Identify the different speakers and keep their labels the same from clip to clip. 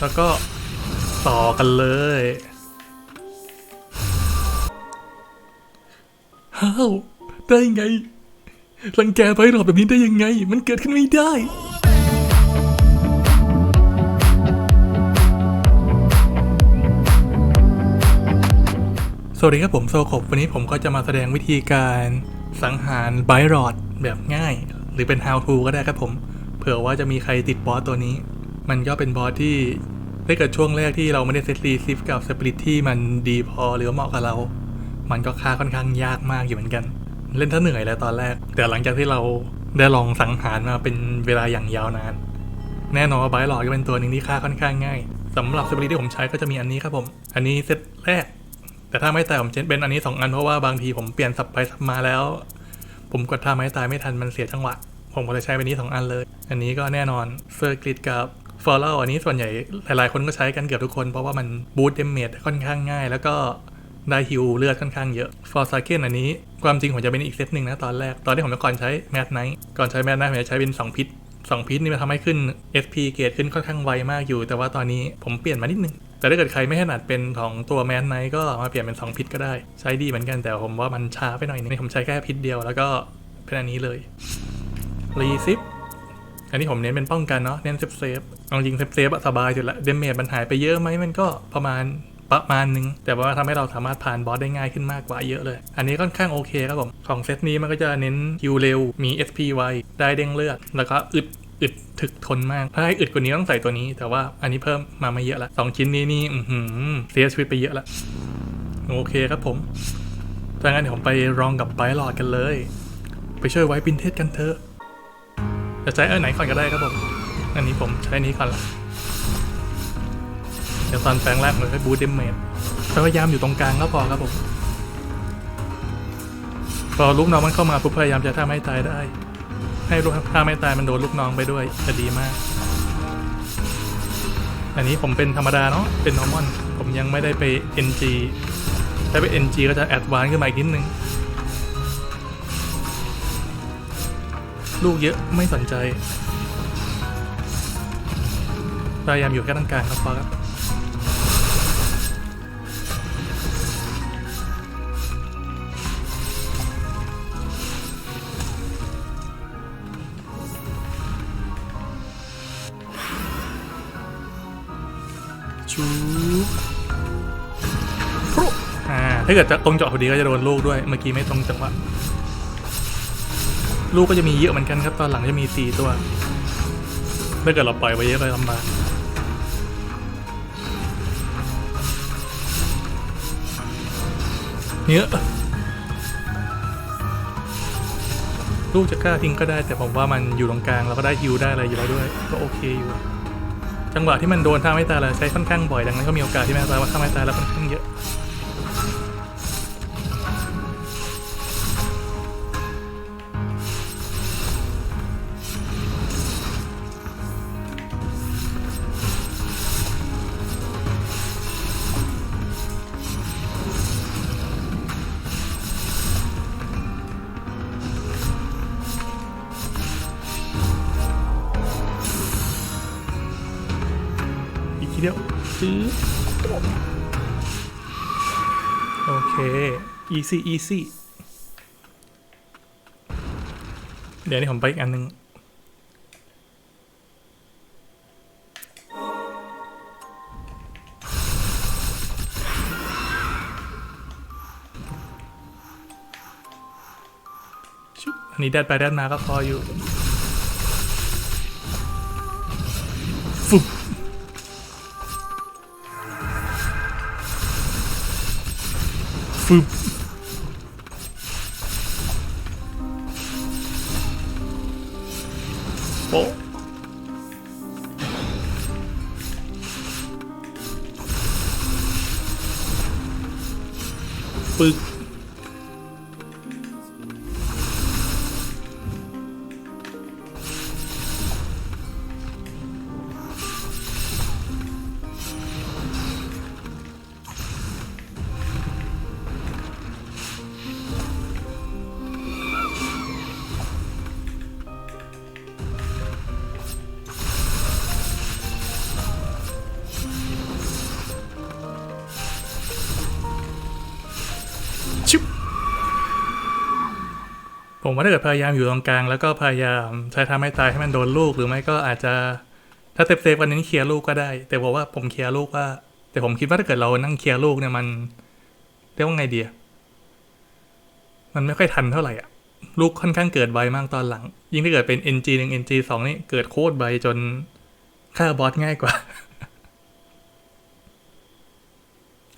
Speaker 1: แล้วก็ต่อกันเลยฮ้าวได้ไง รังแกไว้หรอแบบนี้ได้ยังไง มันเกิดขึ้นไม่ได้สวัสดีครับผมโซคบวันนี้ผมก็จะมาแสดงวิธีการสังหารไบรอดแบบง่าย หรือเป็น how to ก็ได้ครับผม เผื่อว่าจะมีใครติดบอสตัวนี้ มันก็เป็นบอสที่ถ้าเกิดช่วงแรกที่เราไม่ได้เซตรีซิฟกับสปริตที่มันดีพอหรือเหมาะกับเรา มันก็ค่าค่อนข้างยากมากอยู่เหมือนกัน เล่นถ้าเหนื่อยแล้วตอนแรก แต่หลังจากที่เราได้ลองสังหารมาเป็นเวลาอย่างยาวนาน แน่นอนว่าไบรอดก็เป็นตัวหนึ่งที่ค่าค่อนข้างง่ายสำหรับสปริตที่ผมใช้ก็จะมีอันนี้ครับผม อันนี้เซตแรก แต่ถ้าไม่ตายผมจะเป็นอันนี้สองอันเพราะว่าบางทีผมเปลี่ยนสับไปสับมาแล้ว ผมกดท่าไม้ตายไม่ทันมันเสียจังหวะ ผมก็เลยใช้เป็นนี้สองอันเลย อันนี้ก็แน่นอนเฟอร์กริดกับ ฟอล o w อันนี้ส่วนใหญ่หลายๆ คนก็ใช้กันเกือบทุกคน เพราะว่ามันบูตเดมเมจค่อนข้างง่าย แล้วก็ได้ฮิวเลือดค่อนข้างเยอะฟอร์ซาเกนอันนี้ ความจริงผมจะเป็นอีกเซตหนึ่งนะตอนแรก ตอนที่ผมก่อนใช้แมทไนท์ก่อนใช้แมทไนท์ผมจะใช้เป็นสองพิษสองพิษนี่มันทำให้ขึ้น SP เกรดขึ้นค่อนข้างไวมากอยู่ แต่ว่าตอนนี้ผมเปลี่ยนมานิดนึง แต่ถ้าเกิดใครไม่ถนัดเป็นของตัวแมนไนท์ก็มาเปลี่ยนเป็น 2 พิษก็ได้ ใช้ดีเหมือนกันแต่ผมว่ามันช้าไปหน่อยนึงผมใช้แค่พิษเดียวแล้วก็เป็นอันนี้เลยรีซิป อันนี้ผมเน้นเป็นป้องกันเนาะเน้นเซฟเซฟเอาจริงเซฟเซฟอะสบายสุดละเดเมจมันหายไปเยอะไหมมันก็ประมาณประมาณนึง แต่ว่าทำให้เราสามารถผ่านบอสได้ง่ายขึ้นมากกว่าเยอะเลย อันนี้ค่อนข้างโอเคครับผม ของเซตนี้มันก็จะเน้นฮิวเร็ว มี SP ไวได้เด้งเลือด แล้วก็อึดอึดถึกทนมาก ถ้าให้อึดกว่านี้ต้องใส่ตัวนี้ แต่ว่าอันนี้เพิ่มมาไม่เยอะละสองชิ้นนี้นี่เสียชีวิตไปเยอะละ โอเคครับผมดังนั้นเดี๋ยวผมไปลองกับไบลอดกันเลย ไปช่วยไว้ปินเทสกันเถอะ จะใช้อันไหนก่อนก็ได้ครับผม อันนี้ผมใช้นี้ก่อนละเดี๋ยวตอนแปลงแรกผมจะบูทเดมเมจพยายามอยู่ตรงกลางก็พอครับผม พอลูกน้องมันเข้ามาปุ๊บพยายามจะทำให้ตายได้ ให้ลูกถ้าไม่ตายมันโดนลูกน้องไปด้วยจะดีมาก อันนี้ผมเป็นธรรมดาเนาะ เป็นนอร์มอน ผมยังไม่ได้ไป NG ถ้าไป NG ก็จะแอดวานซ์ขึ้นมาอีกนิดนึง ลูกเยอะไม่สนใจพยายามอยู่แค่ตรงกลางครับพอครับชูพรุอ่าถ้าเกิดจะตรงเจาะพอดีก็จะโดนลูกด้วย เมื่อกี้ไม่ตรงจังหวะ ลูกก็จะมีเยอะเหมือนกันครับ ตอนหลังจะมีสี่ตัว ถ้าเกิดเราปล่อยไว้เยอะไปลำบากเยอลูกจะกล้าทิ้งก็ได้ แต่ผมว่ามันอยู่ตรงกลางเราก็ได้ฮิวได้อะไรอยู่แล้วด้วย ก็โอเคอยู่ จังหวะที่มันโดนท่าไม่ตายเราใช้ค่อนข้างบ่อยดังนั้นก็มีโอกาสที่แม่ตายว่าท่าไม่ตายแล้วค่อนข้างเยอะ ทีเดียวซื้อโอเค easy easy เดี๋ยวนี้ผมไปอีกอันหนึ่งอันนี้แดดไปแดดมาก็พออยู่ ฟึบ ชิบผมว่าถ้าเกิดพยายามอยู่ตรงกลางแล้วก็พยายามใช้ทำให้ตายให้มันโดนลูกหรือไม่ก็อาจจะ ถ้าเซฟเซฟวันนี้เคลียร์ลูกก็ได้ แต่บอกว่าผมเคลียร์ลูกว่า แต่ผมคิดว่าถ้าเกิดเรานั่งเคลียร์ลูกเนี่ยมันเรียกว่าไงเดียมันไม่ค่อยทันเท่าไหร่อะ ลูกค่อนข้างเกิดไวมากตอนหลัง ยิ่งถ้าเกิดเป็น NG หนึ่ง NG สองนี่เกิดโคตรไวจนฆ่าบอสง่ายกว่า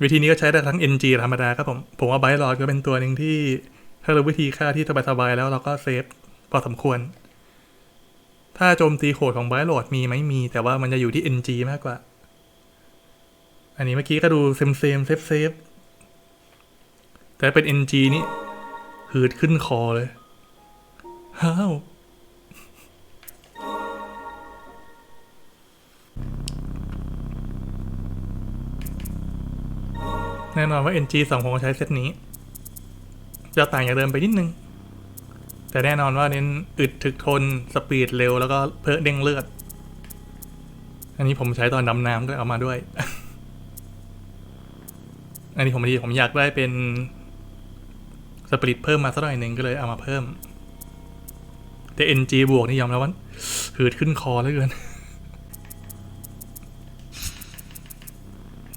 Speaker 1: วิธีนี้ก็ใช้ได้ทั้ง NG ธรรมดาครับผม ผมว่าไบรอดก็เป็นตัวหนึ่งที่ ถ้าเราวิธีฆ่าที่สบายๆแล้วเราก็เซฟพอสมควร ถ้าโจมตีโหดของไบรอดมีไหมมี แต่ว่ามันจะอยู่ที่ NG มากกว่า อันนี้เมื่อกี้ก็ดูเซมเซมเซฟเซฟแต่เป็น NG นี่หืดขึ้นคอเลย ฮ้าว น่นอนว่า NG 2ผมก็ใช้เซตนี้ จะต่างจากเดิมไปนิดนึง แต่แน่นอนว่าเน้นอึดถึกทน สปีดเร็ว แล้วก็เพิ่เด้งเลือด อันนี้ผมใช้ตอนดำน้ำก็เอามาด้วย อันนี้ผมดีผมอยากได้เป็นสปริตเพิ่มมาสักหน่อยหนึ่งก็เลยเอามาเพิ่ม แต่ NG บวกนี่ยอมแล้วว่าหืดขึ้นคอเลือเกิน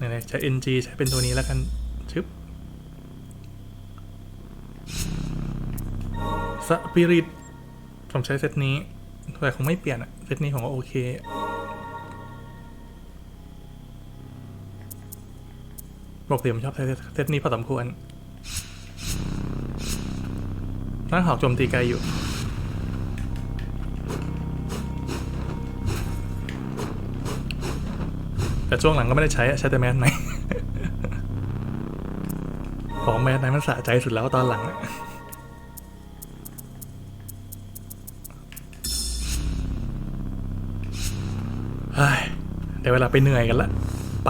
Speaker 1: นี่นๆใช้ NG ใช้เป็นตัวนี้แล้วกันชึบสปิริตผมใช้เซตนี้แต่คงไม่เปลี่ยนอะเซตนี้ผมว่าโอเคปกติผมชอบใช้เซตนี้พอสมควรร่างหอกโจมตีไกลอยู่ แต่ช่วงหลังก็ไม่ได้ใช้ใช้แต่แมสไหนของแมสไหนมันสะใจสุดแล้วตอนหลังเฮ้ยเดี๋ยวเวลาไปเหนื่อยกันละไป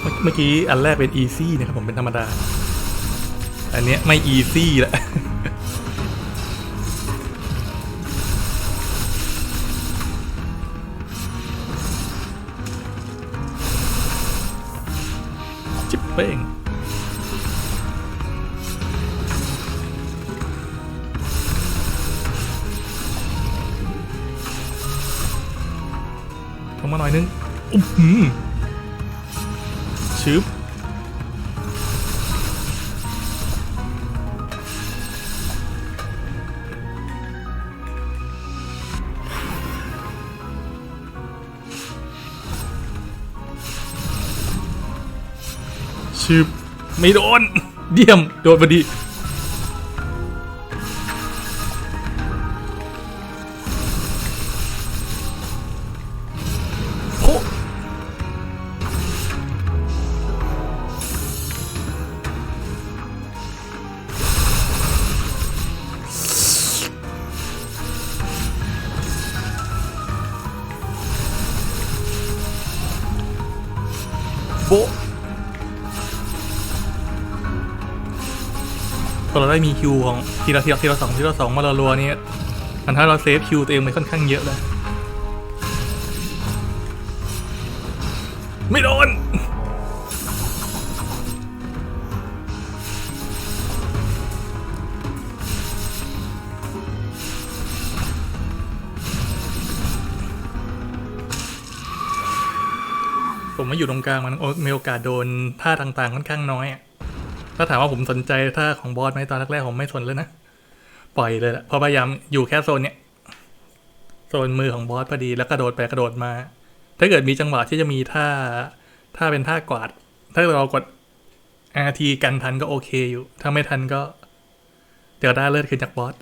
Speaker 1: เมื่อเมื่อกี้อันแรกเป็น easy นะครับผมเป็นธรรมดา อันเนี้ยไม่ easy ละ เป้งลงมาหน่อยนึงอุ๊บหืมชึบ ชึบไม่โดน เดี่ยม โดนพอดี ได้มีคิวของทีละทีละทีละสองทีละสองมารัวๆนี่มันถ้าเราเซฟคิวตัวเองไปค่อนข้างเยอะเลย ไม่โดนผมมาอยู่ตรงกลางมันมีโอกาสโดนท่าต่างๆ ค่อนข้างน้อยอะ ถ้าถามว่าผมสนใจท่าของบอสไหมตอนแรกๆผมไม่สนเลยนะ ปล่อยเลยละพราะพยายามอยู่แค่โซนเนี้ยโซนมือของบอสพอดีแล้วกระโดดไปกระโดดมา ถ้าเกิดมีจังหวะที่จะมีท่าท่าเป็นท่ากวาด ถ้าเรากด RT กันทันก็โอเคอยู่ ถ้าไม่ทันก็ เดี๋ยวได้เลือดขึ้นจากบอส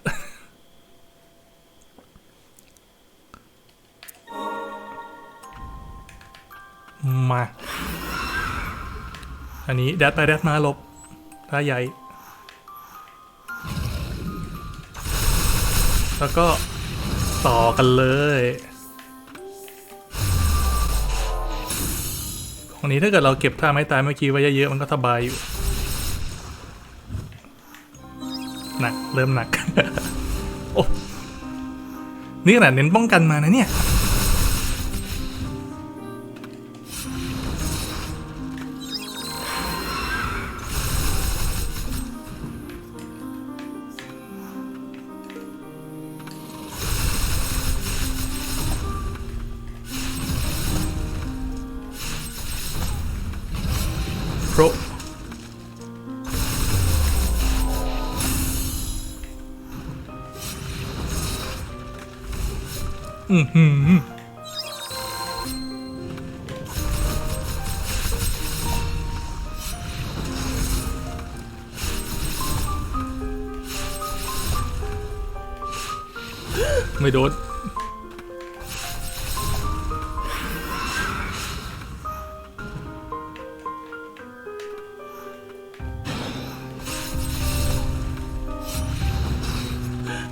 Speaker 1: มา อันนี้แดดไปแดดมาหลบาใหญ่แล้วก็ต่อกันเลยของนี้ถ้าเกิดเราเก็บท่าไม้ตายเมื่อกี้ไว้เยอะๆมันก็สบายอยู่ หนัก เริ่มหนัก โอ้ นี่ขนาดเน้นป้องกันมานะเนี่ย อือหือไม่โดน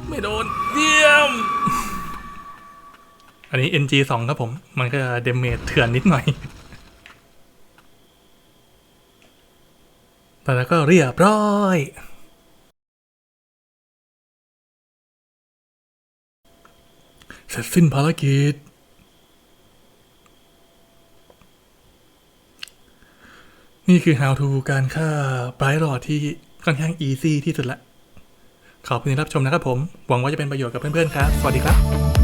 Speaker 1: ไม่โดน อันนี้ NG 2 ครับผม มันก็เดเมจเถื่อนนิดหน่อย แต่แล้วก็เรียบร้อย เสร็จสิ้นภารกิจ นี่คือ how to การฆ่าไบรท์รอดที่ค่อนข้าง easy ที่สุดละ ขอบคุณที่รับชมนะครับผม หวังว่าจะเป็นประโยชน์กับเพื่อนๆครับ สวัสดีครับ